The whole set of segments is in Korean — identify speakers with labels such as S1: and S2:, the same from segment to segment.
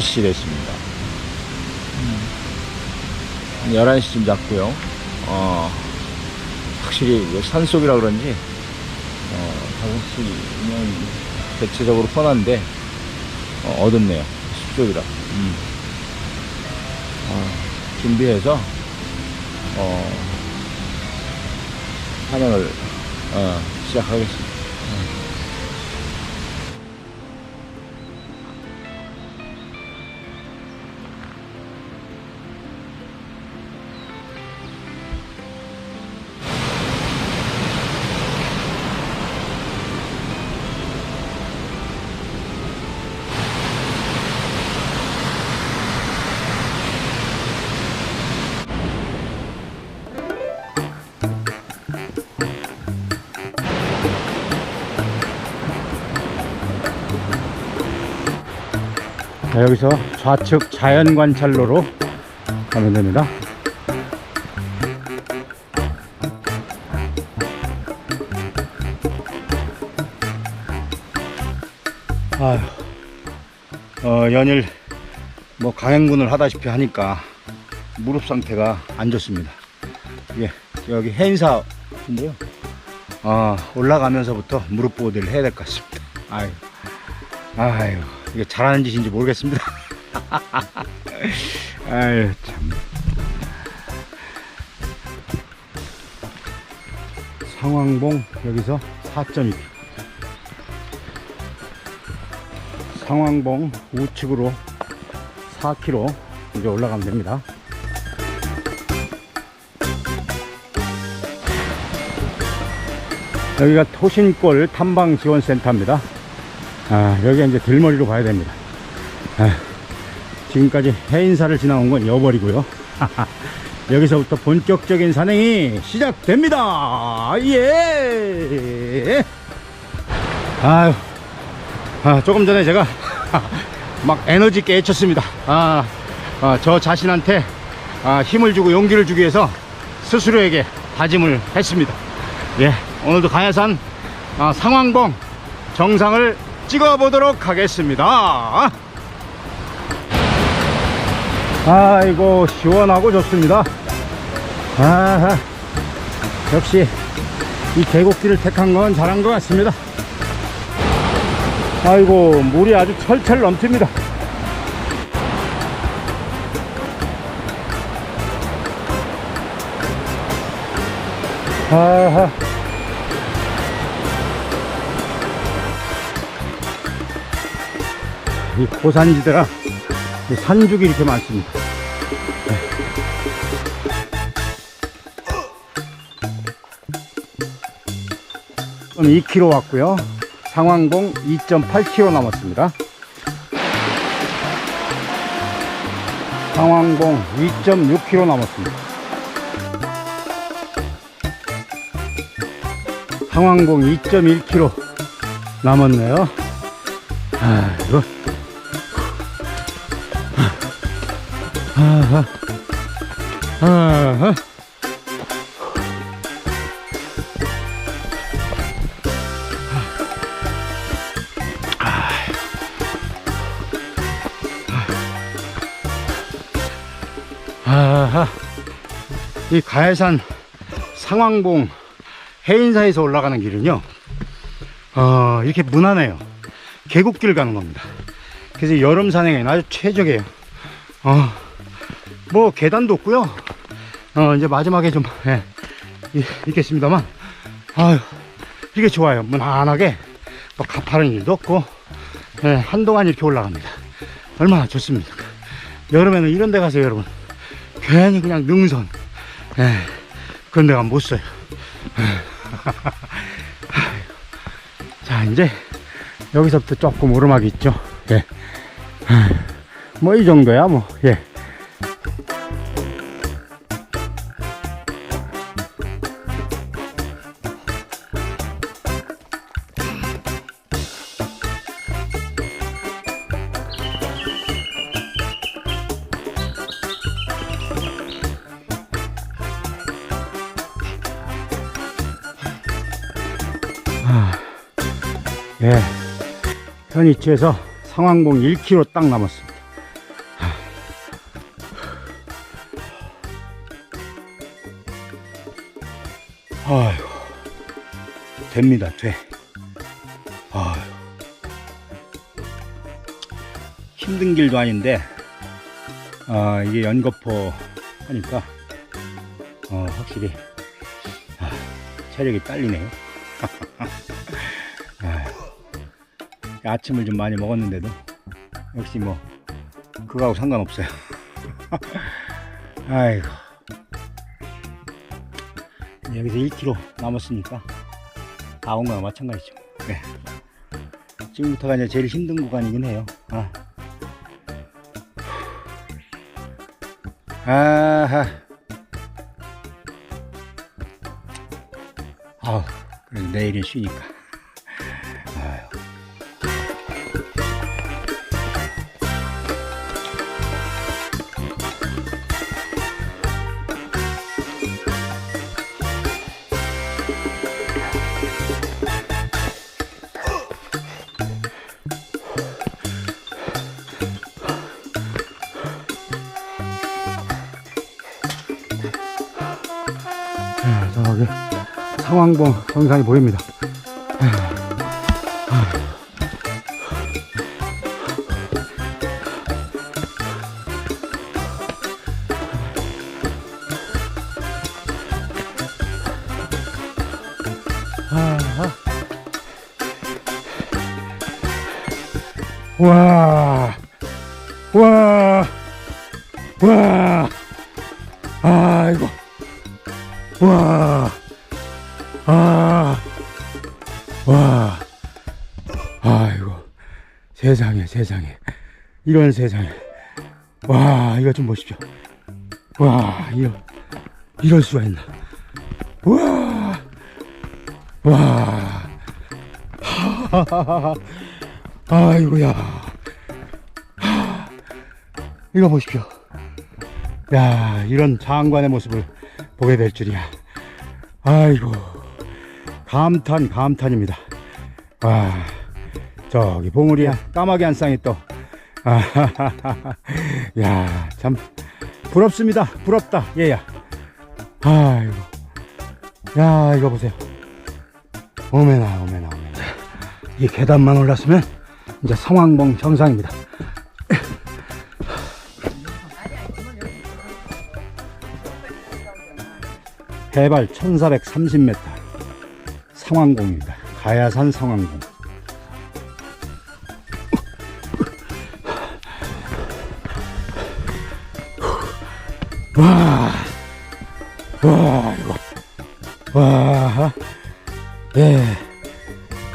S1: 지금이 음, 5시 됐습니다. 음, 11시쯤 잤고요. 어, 확실히 산속이라 그런지 어, 5시면 대체적으로 편한데 어, 어둡네요. 숲속이라. 음. 어, 준비해서 어, 사냥을 어, 시작하겠습니다. 자, 여기서 좌측 자연 관찰로로 가면 됩니다. 아휴, 어, 연일 뭐 강행군을 하다시피 하니까 무릎 상태가 안 좋습니다. 예, 여기 해인사인데요. 아, 올라가면서부터 무릎 보호대를 해야 될 것 같습니다. 아유, 아유, 이게 잘하는 짓인지 모르겠습니다. 아유, 참. 상황봉 여기서 4.2km. 상황봉 우측으로 4km 이제 올라가면 됩니다. 여기가 토신골 탐방 지원센터입니다. 아, 여기가 이제 들머리로 가야 됩니다. 아, 지금까지 해인사를 지나온 건 여벌이고요. 여기서부터 본격적인 산행이 시작됩니다. 예! 아유, 아, 조금 전에 제가 막 에너지 깨쳤습니다. 아, 아, 저 자신한테 아, 힘을 주고 용기를 주기 위해서 스스로에게 다짐을 했습니다. 예, 오늘도 가야산 아, 상황봉 정상을 찍어보도록 하겠습니다. 아이고 시원하고 좋습니다. 아, 역시 이 계곡길을 택한 건 잘한 것 같습니다. 아이고 물이 아주 철철 넘칩니다. 아하. 이 고산지대라 이 산죽이 이렇게 많습니다. 네. 2km 왔고요. 상황봉 2.8km 남았습니다. 상황봉 2.6km 남았습니다. 상황봉 2.1km 남았네요. 아이고. 이 가해산 상황봉 해인사에서 올라가는 길은요, 어, 이렇게 무난해요. 계곡길 가는 겁니다. 그래서 여름 산행에는 아주 최적이에요. 어, 뭐 계단도 없고요. 어, 이제 마지막에 좀 예, 이- 있겠습니다만, 아유, 이게 좋아요. 무난하게 뭐 가파른 일도 없고, 예, 한동안 이렇게 올라갑니다. 얼마나 좋습니까? 여름에는 이런 데 가세요, 여러분. 괜히 그냥 능선, 예, 그런 데 가면 못 써요. 자, 이제 여기서부터 조금 오르막이 있죠. 예. 뭐이 정도야 뭐. 예. 예. 현 위치에서 상황봉 1km 딱 남았습니다. 아휴, 됩니다, 돼. 아휴. 힘든 길도 아닌데, 아, 이게 연거포 하니까, 어, 확실히, 아, 체력이 딸리네요. 아침을 좀 많이 먹었는데도, 역시 뭐, 그거하고 상관없어요. 아이고. 여기서 1km 남았으니까 다 온 거나 마찬가지죠. 네. 지금부터가 이제 제일 힘든 구간이긴 해요. 아. 아하. 아우, 그래도 내일은 쉬니까. 저기 상황봉 정상이 보입니다. 와, 와, 와, 아이고. 와, 세상에, 이런 세상에, 와, 이거 좀 보십시오. 와, 이거, 이럴 수가 있나. 와, 와, 하하하하. 아이고야, 하, 이거 보십시오. 야, 이런 장관의 모습을 보게 될 줄이야. 아이고, 감탄, 감탄입니다. 와, 저기 봉우리 까마귀 한 쌍이 또, 아, 야, 참, 부럽습니다. 부럽다, 얘야. 아이고, 야, 이거 보세요. 오메나, 오메나, 오메나. 이 계단만 올랐으면 이제 상황봉 정상입니다. 해발 1430m 상황공입니다. 가야산 상황공. 와, 와, 이거, 와, 예,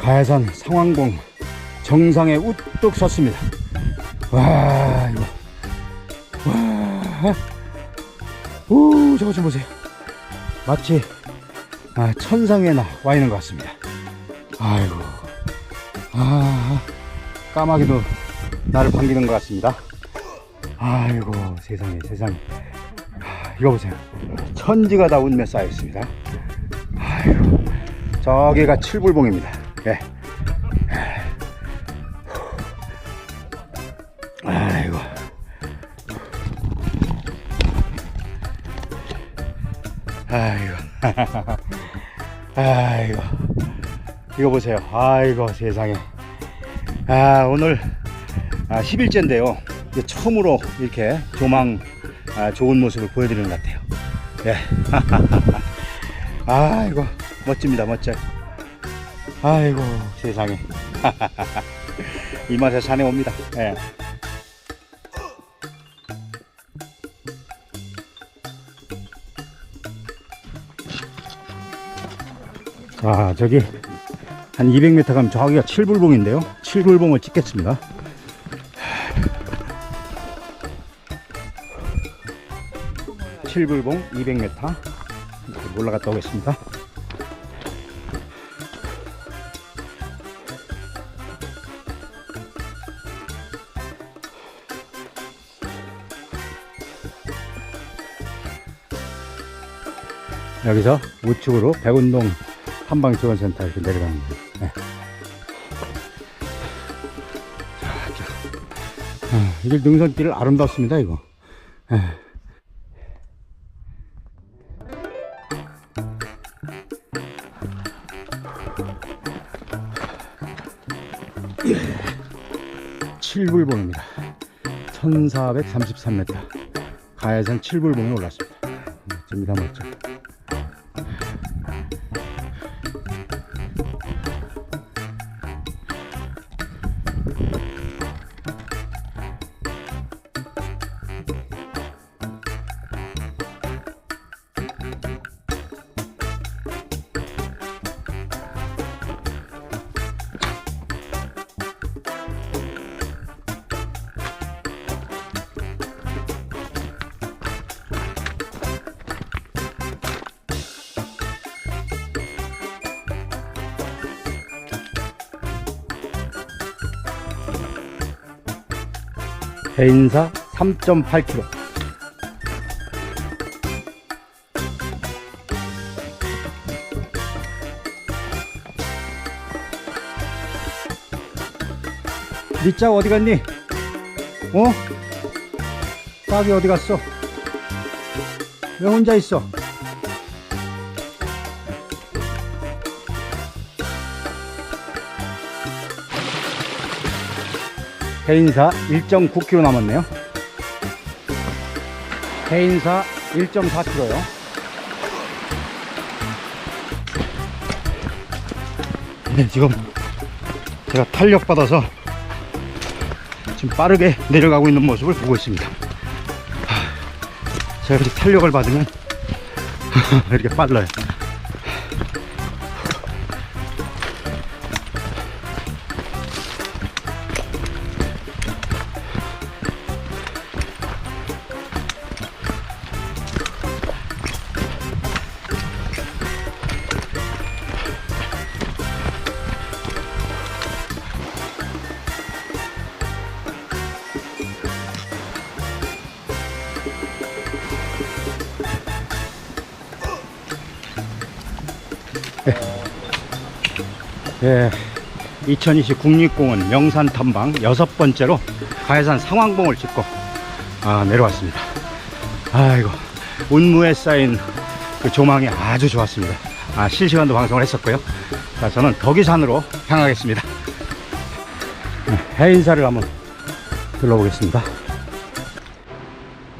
S1: 가야산 상황공 정상에 우뚝 섰습니다. 와, 이거, 와, 오, 저거 좀 보세요. 마치 아, 천상에 나와 있는 것 같습니다. 아이고, 아, 까마귀도 나를 반기는 것 같습니다. 아이고, 세상에, 세상에. 아, 이거 보세요. 천지가 다 운매 쌓여 있습니다. 아이고, 저기가 칠불봉입니다. 예. 아이고. 아이고. 아이고. 이거 보세요. 아이고, 세상에. 아, 오늘 아, 10일째인데요. 이게 처음으로 이렇게 조망 아, 좋은 모습을 보여드리는 것 같아요. 예. 아이고, 멋집니다. 멋져요. 아이고, 세상에. 이 맛에 산에 옵니다. 예. 자, 저기 한 200m 가면 저기가 칠불봉인데요. 칠불봉을 찍겠습니다. 칠불봉 200m 올라갔다 오겠습니다. 여기서 우측으로 백운동 한방지원센터 이렇게 내려가는 거예요. 네. 자, 자. 아, 이게 능선길 아름답습니다, 이거. 예. 1433m. 가야산 칠불봉에 올랐습니다. 멋집니다, 멋 져. 해인사 3.8km. 니짝 어디 갔니? 어? 짝이 어디 갔어? 왜 혼자 있어? 해인사 1.9km 남았네요. 해인사 1.4km요. 네, 지금 제가 탄력 받아서 지금 빠르게 내려가고 있는 모습을 보고 있습니다. 하, 제가 이렇게 탄력을 받으면 이렇게 빨라요. 예, 2020 국립공원 명산 탐방 여섯 번째로 가해산 상황봉을 찍고 아, 내려왔습니다. 아이고 운무에 쌓인 그 조망이 아주 좋았습니다. 아, 실시간도 방송을 했었고요. 자, 저는 덕이산으로 향하겠습니다. 예, 해인사를 한번 둘러보겠습니다.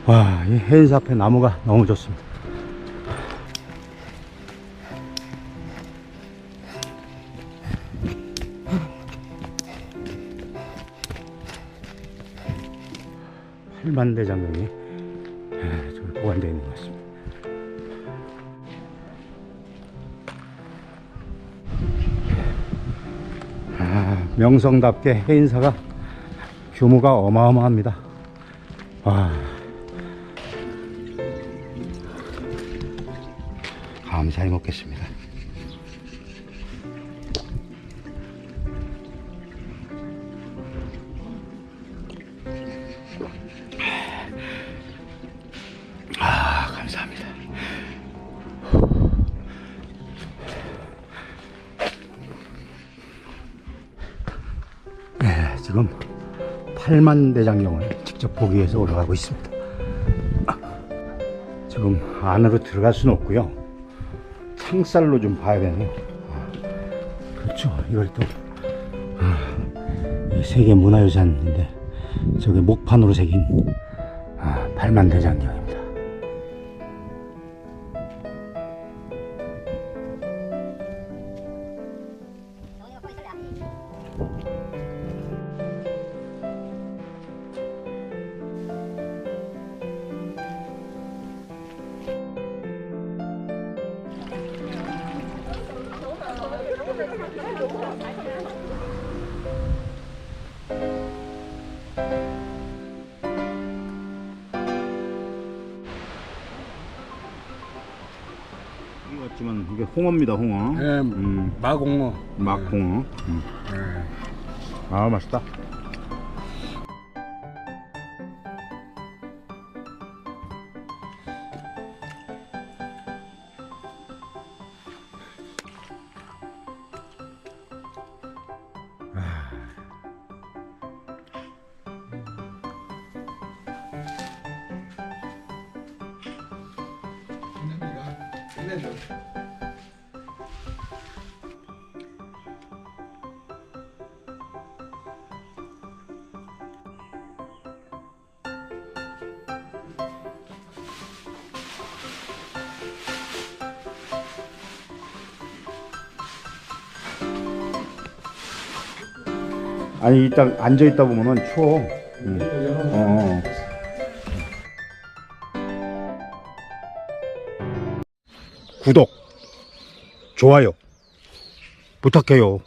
S1: 와, 이 해인사 앞에 나무가 너무 좋습니다. 팔만대 장경이 예, 보관되어 있는 것 같습니다. 아, 명성답게 해인사가 규모가 어마어마합니다. 와. 감사히 먹겠습니다. 8만 대장경을 직접 보기 위해서 올라가고 있습니다. 아, 지금 안으로 들어갈 수는 없고요. 창살로 좀 봐야 되네요. 아, 그렇죠. 이걸 또 아, 이 세계 문화유산인데 저게 목판으로 새긴 아, 8만 대장경입니다. 이거 같지만 이게 홍어입니다, 홍어.
S2: 예,
S1: 음,
S2: 마공어.
S1: 막홍어. 음.
S2: 예.
S1: 아, 맛있다.
S3: 되죠.
S1: 아니 일단 앉아 있다 보면은 추워. 응. 어. 좋아요 부탁해요.